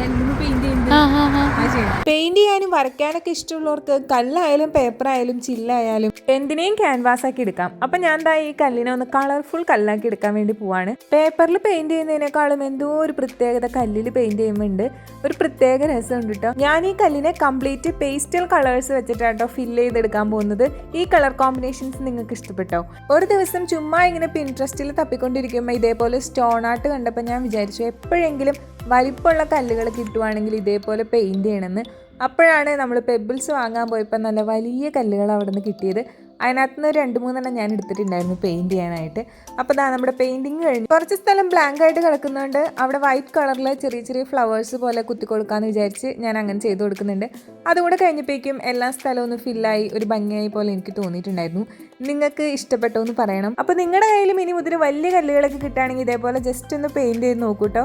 Paint ചെയ്യുന്നത് paint ചെയ്യാനും വരയ്ക്കാനൊക്കെ ഇഷ്ടമുള്ളവർക്ക് കല്ലായാലും പേപ്പറായാലും ചില്ലായാലും എന്തിനേയും ക്യാൻവാസ് ആക്കി എടുക്കാം. അപ്പൊ ഞാൻ ദാ ഈ കല്ലിനെ ഒന്ന് കളർഫുൾ കല്ലാക്കി എടുക്കാൻ വേണ്ടി പോവാണ്. പേപ്പറിൽ പെയിന്റ് ചെയ്യുന്നതിനേക്കാളും എന്തോ ഒരു പ്രത്യേകത കല്ലിൽ പെയിന്റ് ചെയ്യുമ്പോണ്ട്. ഒരു പ്രത്യേക രസമുണ്ട് കേട്ടോ ഞാൻ ഈ കല്ലിനെ കംപ്ലീറ്റ് പേസ്റ്റൽ കളേഴ്സ് വെച്ചിട്ടാട്ടോ ഫില്ല് ചെയ്തെടുക്കാൻ പോകുന്നത്. ഈ കളർ കോമ്പിനേഷൻസ് നിങ്ങൾക്ക് ഇഷ്ടപ്പെട്ടോ? ഒരു ദിവസം ചുമ്മാ ഇങ്ങനെ പിൻട്രസ്റ്റിൽ തപ്പിക്കൊണ്ടിരിക്കുമ്പോൾ ഇതേപോലെ സ്റ്റോൺ ആർട്ട് കണ്ടപ്പോൾ ഞാൻ വിചാരിച്ചു എപ്പോഴെങ്കിലും വലിപ്പമുള്ള കല്ലുകൾ കിട്ടുവാണെങ്കിൽ ഇതേപോലെ പെയിന്റ് ചെയ്യണമെന്ന്. അപ്പോഴാണ് നമ്മൾ പെബിൾസ് വാങ്ങാൻ പോയപ്പോൾ നല്ല വലിയ കല്ലുകൾ അവിടെ നിന്ന് കിട്ടിയത്. അതിനകത്ത് നിന്ന് രണ്ട് മൂന്നെണ്ണം ഞാൻ എടുത്തിട്ടുണ്ടായിരുന്നു പെയിന്റ് ചെയ്യാനായിട്ട്. അപ്പോൾ ദാ നമ്മുടെ പെയിന്റിങ് കഴിഞ്ഞു. കുറച്ച് സ്ഥലം ബ്ലാങ്ക് ആയിട്ട് കിടക്കുന്നതുകൊണ്ട് അവിടെ വൈറ്റ് കളറിൽ ചെറിയ ചെറിയ ഫ്ലവേഴ്സ് പോലെ കുത്തി കൊടുക്കാമെന്ന് വിചാരിച്ച് ഞാൻ അങ്ങനെ ചെയ്ത് കൊടുക്കുന്നുണ്ട്. അതുകൂടെ കഴിഞ്ഞപ്പോഴേക്കും എല്ലാ സ്ഥലവും ഒന്ന് ഫില്ലായി ഒരു ഭംഗിയായി പോലെ എനിക്ക് തോന്നിയിട്ടുണ്ടായിരുന്നു. നിങ്ങൾക്ക് ഇഷ്ടപ്പെട്ടോ എന്ന് പറയണം. അപ്പോൾ നിങ്ങളുടെ കയ്യിലും ഇനി മുതൽ വലിയ കല്ലുകളൊക്കെ കിട്ടുകയാണെങ്കിൽ ഇതേപോലെ ജസ്റ്റ് ഒന്ന് പെയിന്റ് ചെയ്ത് നോക്കൂ കേട്ടോ